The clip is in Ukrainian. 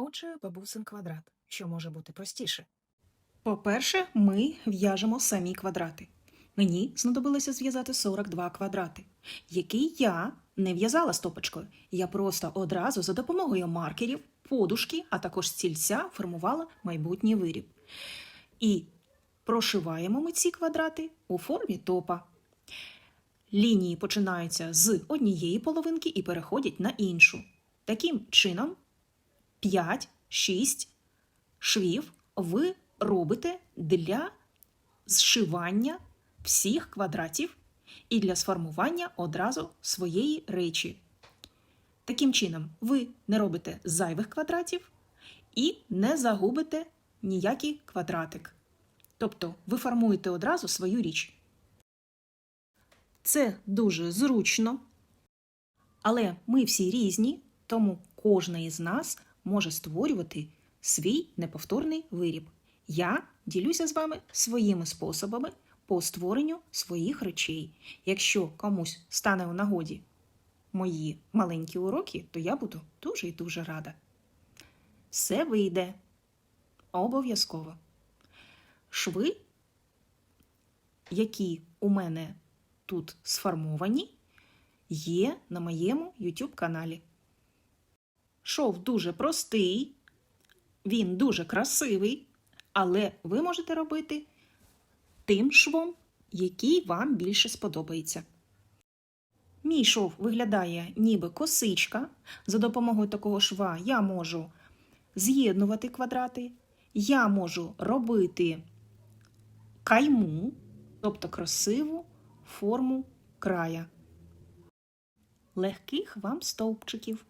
Отже, бабусин квадрат, що може бути простіше. По-перше, ми в'яжемо самі квадрати. Мені знадобилося зв'язати 42 квадрати, які я не в'язала стопочкою. Я просто одразу за допомогою маркерів, подушки, а також стільця формувала майбутній виріб. І прошиваємо ми ці квадрати у формі топа. Лінії починаються з однієї половинки і переходять на іншу. Таким чином, 5-6 швів ви робите для зшивання всіх квадратів і для сформування одразу своєї речі. Таким чином, ви не робите зайвих квадратів і не загубите ніякий квадратик. Тобто ви формуєте одразу свою річ. Це дуже зручно, але ми всі різні, тому кожна із нас може створювати свій неповторний виріб. Я ділюся з вами своїми способами по створенню своїх речей. Якщо комусь стане у нагоді мої маленькі уроки, то я буду дуже і дуже рада. Все вийде обов'язково. Шви, які у мене тут сформовані, є на моєму YouTube каналі. Шов дуже простий, він дуже красивий, але ви можете робити тим швом, який вам більше сподобається. Мій шов виглядає ніби косичка. За допомогою такого шва я можу з'єднувати квадрати, я можу робити кайму, тобто красиву форму края. Легких вам стовпчиків.